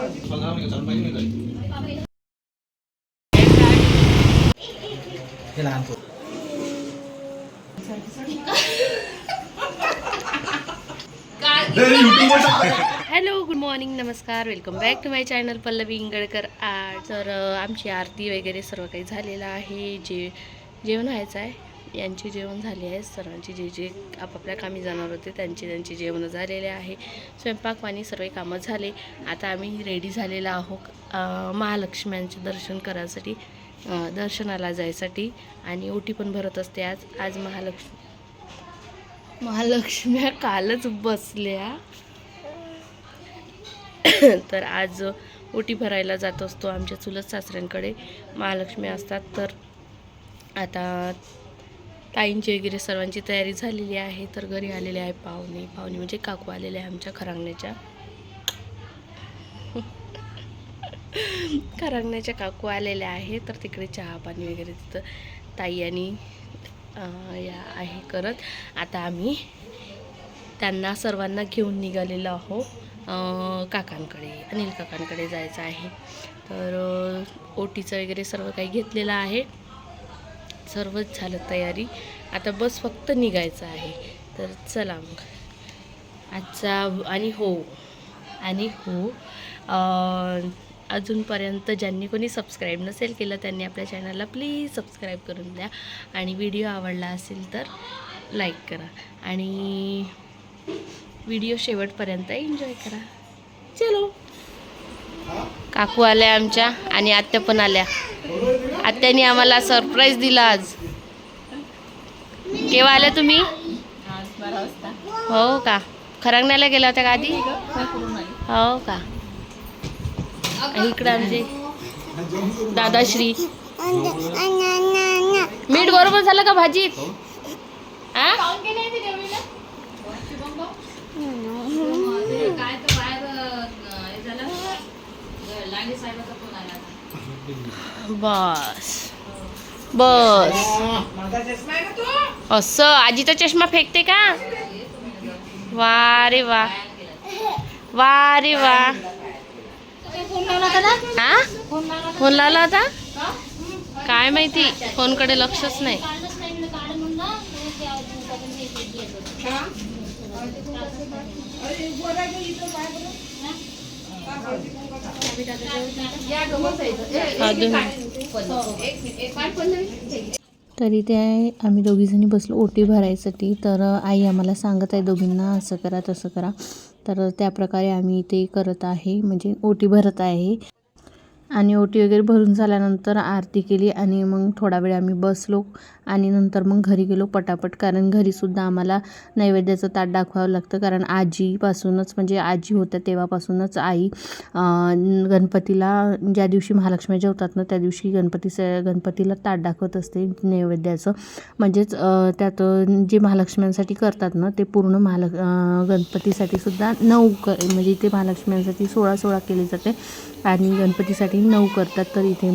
Hello good morning नमस्कार welcome back to my channel Pallavi Ingalkar. आज तर आमची आरती वगैरे सर्व काही झालेलं आहे. जे जेवण व्हायचं आहे. यांची जेवण झाली आहे. सर्वांची जे जे आपापल्या कामी जाणार होते त्यांचे त्यांचे जेवण झालेले आहे. स्वयंपाकवाणी सर्व कामं झाले. आता आम्ही रेडी झालेलो आहोत महालक्ष्म्यांचे दर्शन करायसाठी दर्शनाला जायसाठी. आणि ओटी पण भरत असते आज. आज महालक्ष्मी महालक्ष्म्या कालच बसल्या. तर आज ओटी भरायला जात असतो आमच्या चुलत सासऱ्यांकडे. महालक्ष्मी असतात तर आता ताईंची वगैरे सर्वांची तयारी झालेली आहे. तर घरी आलेले आहे पाहुणे. पाहुणे म्हणजे काकू आलेले आहे आमच्या खरांगण्याच्या. खरांगण्याच्या काकू आलेल्या आहे. तर तिकडे चहा पाणी वगैरे तिथं ताई आणि या आहे करत. आता आम्ही त्यांना सर्वांना घेऊन निघालेलो आहो काकांकडे अनिल काकांकडे जायचं आहे. तर ओटीचं वगैरे सर्व काही घेतलेलं आहे. सर्वच झालं तयारी. आता बस फक्त निघायचं आहे. तर चला मग. आजचा आणि हो आणि हो अजूनपर्यंत ज्यांनी कोणी सबस्क्राईब नसेल केलं त्यांनी आपल्या चॅनलला प्लीज सबस्क्राईब करून द्या. आणि व्हिडिओ आवडला असेल तर लाईक करा. आणि व्हिडिओ शेवटपर्यंत एन्जॉय करा. चलो. काकू आल्या आमच्या आणि आत्या पण आल्या. आत्याने आम्हाला सरप्राईज दिला आज. केव्हा आल्या तुम्ही? हो का? खरंगण्याला गेला होता का आधी? हो का? इकडं आमचे दादाश्री. मीठ बरोबर झालं का भाजीत? आ? बस. बस. असं आजीचा चष्मा फेकते का? वा रे वा. वा रे वा. हा फोन लावला होता? काय माहिती फोनकडे लक्षच नाही. तर इथे आहे आम्ही दोघीजणी बसलो ओटी भरायसाठी. तर आई आम्हाला सांगत आहे दोघींना असं करा तसं करा. तर त्याप्रकारे आम्ही ते करत आहे म्हणजे ओटी भरत आहे. आणि ओटी वगैरे भरून झाल्यानंतर आरती केली आणि मग थोडा वेळ आम्ही बसलो आणि नंतर मग घरी गेलो पटापट. कारण घरीसुद्धा आम्हाला नैवेद्याचं ताट दाखवावं लागतं. कारण आजीपासूनच म्हणजे आजी होत्या तेव्हापासूनच आई गणपतीला ज्या दिवशी महालक्ष्मी जेवतात ना त्या दिवशी गणपती गणपतीला ताट दाखवत असते नैवेद्याचं. म्हणजेच त्यात जे महालक्ष्म्यांसाठी करतात ना ते पूर्ण महालक् गणपतीसाठी सुद्धा नऊ क म्हणजे ते महालक्ष्म्यांसाठी सोळा सोळा केली जाते. आणि गणपतीसाठी नऊ करतात तर इथे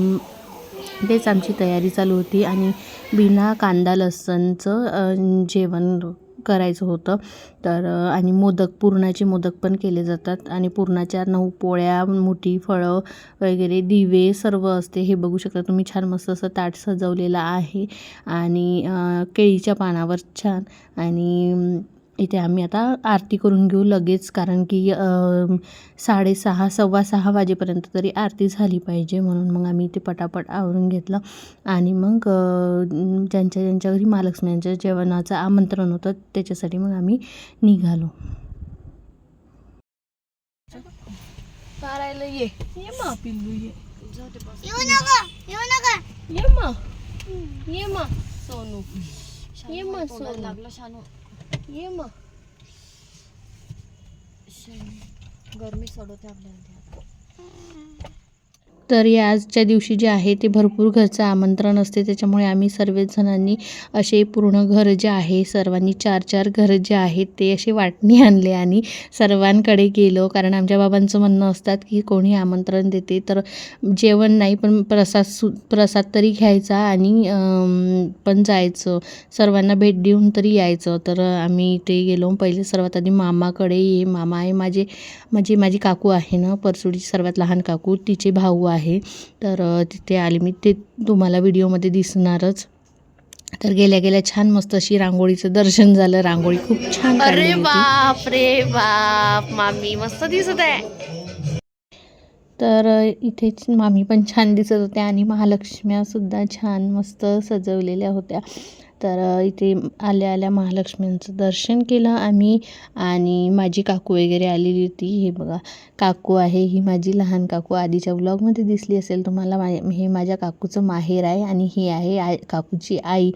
तेच आमची तयारी चालू होती. आणि बिना कांदा लसणचं जेवण करायचं होतं. तर आणि मोदक पुरणाचे मोदक पण केले जातात. आणि पुरणाच्या नऊ पोळ्या मोठी फळं वगैरे दिवे सर्व असते. हे बघू शकता तुम्ही छान मस्त असं ताट सजवलेलं आहे. आणि केळीच्या पानावर छान. आणि इथे आम्ही आता आरती करून घेऊ लगेच कारण की साडेसहा सव्वा सहा वाजेपर्यंत तरी आरती झाली पाहिजे म्हणून मग आम्ही इथे पटापट आवरून घेतलं. आणि मग ज्यांच्या ज्यांच्या घरी महालक्ष्म्यांच्या जेवणाचं आमंत्रण होतं त्याच्यासाठी मग आम्ही निघालो. पारायला ये. ये मा पिल्लू ये. ये मा. ये मा सोनू. ये मा सोनू. ये मग. गरमी सोडवते आपल्याला. तर या आजच्या दिवशी जे आहे ते भरपूर घरचं आमंत्रण असते. त्याच्यामुळे आम्ही सर्वच जणांनी असे पूर्ण घर जे आहे सर्वांनी चार चार घरं जे आहेत ते असे वाटणी आणले आणि सर्वांकडे गेलो. कारण आमच्या बाबांचं म्हणणं असतात की कोणी आमंत्रण देते तर जेवण नाही पण प्रसाद सु प्रसाद तरी घ्यायचा आणि पण जायचं. सर्वांना भेट देऊन तरी यायचं. तर आम्ही ते गेलो. पहिले सर्वात आधी मामाकडे ये. मामा आहे माझे म्हणजे माझी काकू आहे ना परसुडीची सर्वात लहान काकू. तिचे भाऊ आहे तर अ, तिथे आले मी. ते तुम्हाला व्हिडिओमध्ये दिसणारच. तर गेल्या गेल्या छान मस्त अशी रांगोळीचं दर्शन झालं. रांगोळी खूप छान अरे. बाप रे बाप. मामी मस्त दिसत आहे. तर अ, इथेच मामी पण छान दिसत होत्या आणि महालक्ष्म्यासुद्धा छान मस्त सजवलेल्या होत्या. तर इथे आल्या आल्या महालक्ष्मींचं दर्शन केलं आम्ही आणि माझी काकू वगैरे आलेली होती. हे बघा काकू आहे. ही माझी लहान काकू. आधीच्या ब्लॉगमध्ये दिसली असेल तुम्हाला मा हे माझ्या काकूचं माहेर आहे आणि ही आहे आ काकूची आई.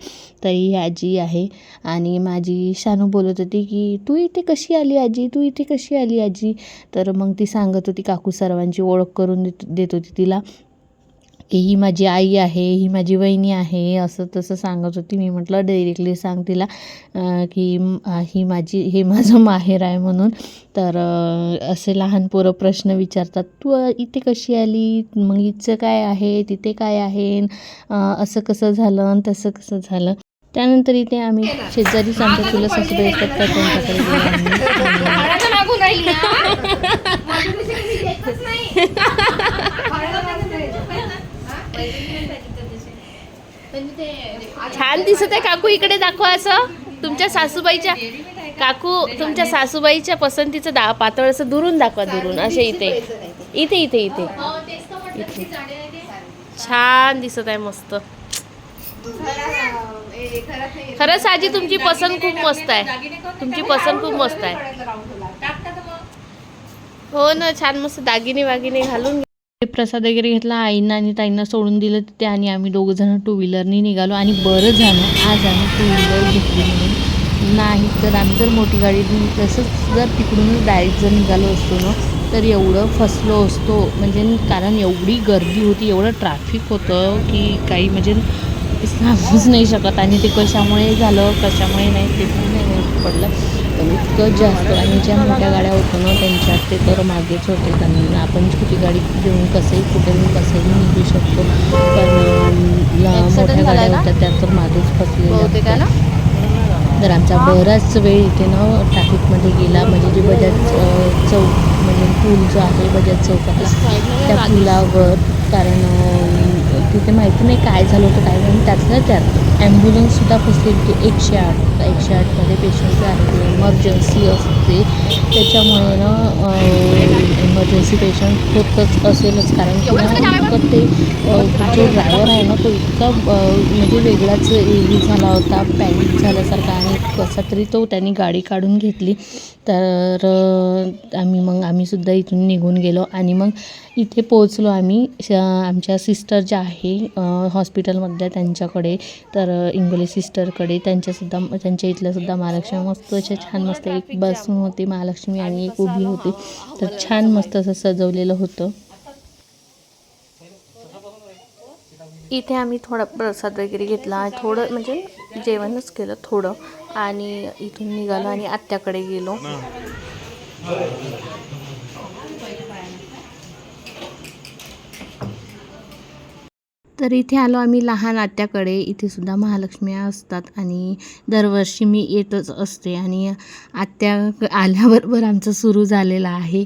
तर ही आजी आहे आणि माझी शानू बोलत होती की तू इथे कशी आली आजी? तू इथे कशी आली आजी? तर मग ती सांगत होती काकू सर्वांची ओळख करून देत देत होती तिला. की ही माझी आई आहे ही माझी वहिनी आहे असं तसं सांगत होती. मी म्हटलं डायरेक्टली सांग तिला की ही माझी हे माझं माहेर आहे म्हणून. तर असे लहान पोरं प्रश्न विचारतात तू इथे कशी आली? मग हिचं काय आहे? तिथे काय आहे? असं कसं झालं आणि तसं कसं झालं. त्यानंतर इथे आम्ही शेजारी सांगतो तुला सासूबाई येतात त्यांच्याकडे छान दिसत आहे काकू इकडे दाखवा असं. तुमच्या सासूबाईच्या काकू तुमच्या सासूबाईच्या पसंतीचं दा पातळ असं दुरून दाखवा दुरून. असे इथे. इथे इथे इथे. इथे. छान दिसत आहे मस्त. खरंच आजी तुमची पसंत खूप मस्त आहे. तुमची पसंत खूप मस्त आहे. हो ना छान मस्त दागिने वागिने घालून प्रसाद वगैरे घेतला आईनं आणि ताईंना सोडून दिलं तिथे आणि आम्ही दोघं जण टू व्हीलरनी निघालो आणि बरं झालं. आज आम्ही टू व्हीलर घेतली म्हणून. नाही तर आम्ही जर मोठी गाडी घेऊन तसंच जर तिकडूनच डायरेक्ट जर निघालो असतो ना तर एवढं फसलो असतो. म्हणजे कारण एवढी गर्दी होती एवढं ट्रॅफिक होतं की काही म्हणजे सांगूच नाही शकत. आणि ते कशामुळे झालं कशामुळे नाही ते पण नाही पडलं. पण इतकं जास्त आणि ज्या मोठ्या गाड्या होत्या ना त्यांच्यात ते तर मागेच होते. त्यांना आपण छोटी गाडी घेऊन कसंही कुठेही कसंही निघू शकतो. पण मोठ्या गाड्या? होत्या त्या तर मागेच फसलेल्या तर आमचा बराच वेळ इथे ना ट्रॅफिकमध्ये गेला. म्हणजे जे बजाज चौक म्हणजे पूल जो आहे बजाज चौकातला त्या पुलावर कारण तिथे माहिती नाही काय झालं होतं काय नाही. त्यातल्या त्यात ॲम्ब्युलन्ससुद्धा फसली होती एकशे आठ एकशे आठमध्ये पेशंट आहे इमर्जन्सी असते. त्याच्यामुळे ना इमर्जन्सी पेशंट होतच असेलच. कारण की इतकं ते जो ड्रायव्हर आहे ना तो इतका म्हणजे वेगळाच हे झाला होता. पॅनिक झाल्यासारखा आणि कसा तरी तो त्यांनी गाडी काढून घेतली. तर आम्ही मग आम्हीसुद्धा इथून निघून गेलो आणि मग इथे पोहोचलो आम्ही. श आमच्या सिस्टर ज्या आहे हॉस्पिटलमधल्या त्यांच्याकडे. तर इंगोले सिस्टरकडे. त्यांच्यासुद्धा त्यांच्या इथल्यासुद्धा महालक्ष्मी मस्त अशा छान मस्त एक बसून होती. महालक्ष्मी आणि एक उभी होती. तर छान मस्त असं सजवलेलं होतं. इथे आम्ही थोडा प्रसाद वगैरे घेतला. थोडं म्हणजे जेवणच केलं थोडं. आणि इथून निघालो आणि आत्याकडे गेलो. तर इथे आलो आम्ही लहान आत्याकडे. इथे सुद्धा महालक्ष्मी असतात आणि दरवर्षी मी येतच असते आणि आत्या आल्याबरोबर आमचं सुरू झालेलं आहे.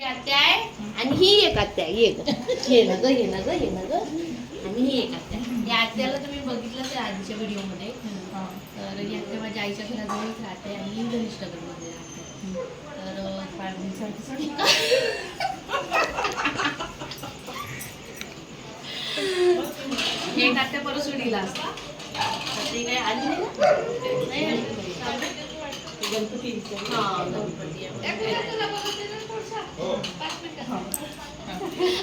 आत्या आहे आणि ही एक आत्या आहे. ये ना ग ये ना ग ये ना ग आणि ही एक आत्या आहे. या आत्याला तुम्ही बघितलं त्या आधीच्या व्हिडिओमध्ये तर ही आत्या माझ्या आईच्या घराजवळच राहते आणि ही गणेश नगरमध्ये राहते तर हे टाकते परत सुडीला असतं ते आली नाही ना? नाही आली. हा, गणपती आहे.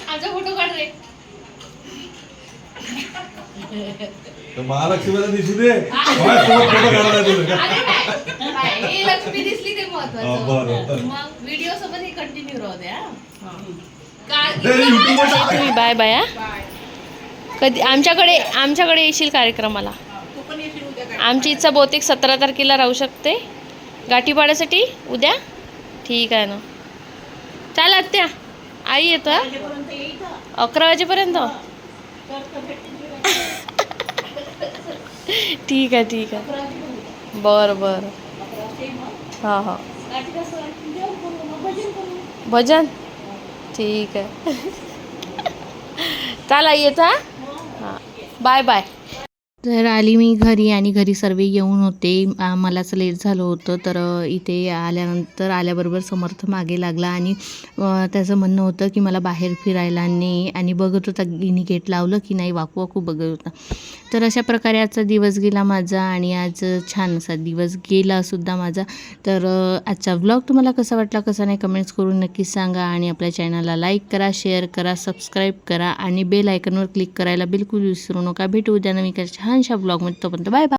आमचा फोटो काढ रे. महालक्ष्मीला दिसू दे. माझ्यासोबत फोटो काढायला अरे नाही. लक्ष्मी दिसली ते हा, बरं. महत्वाचं मग व्हिडिओ सोबत हे कंटिन्यू राहू द्या काय ते YouTube वर टाक. तुम्ही बाय बाय. हा. कधी आमच्याकडे आमच्याकडे येशील कार्यक्रमाला. आमची इच्छा बहुतेक सतरा तारखेला राहू शकते. गाठी पाड्यासाठी उद्या? ठीक आहे ना. चाल आत्या. आई येतो हा? अकरा वाजेपर्यंत? ठीक आहे ठीक आहे. बरं बरं. हां हां. भजन? ठीक आहे. चाल येता हा? हां. Bye bye. तर आली मी घरी आणि घरी सर्व येऊन होते. मलाच लेट झालं होतं. तर इथे आल्यानंतर आल्याबरोबर समर्थ मागे लागला आणि त्याचं म्हणणं होतं की मला बाहेर फिरायला ने आणि बघत होता गिनी गेट लावलं की नाही वाकू वाकू बघत होता. तर अशा प्रकारे आजचा दिवस गेला माझा आणि आज छान असा दिवस गेला सुद्धा माझा. तर आजचा व्लॉग तुम्हाला कसा वाटला कसा नाही कमेंट्स करून नक्कीच सांगा आणि आपल्या चॅनलला लाईक करा शेअर करा सबस्क्राईब करा आणि बेल आयकनवर क्लिक करायला बिलकुल विसरू नका. भेटू उद्या नवीन छान छानशा ब्लॉगमध्ये तोपर्यंत बाय बाय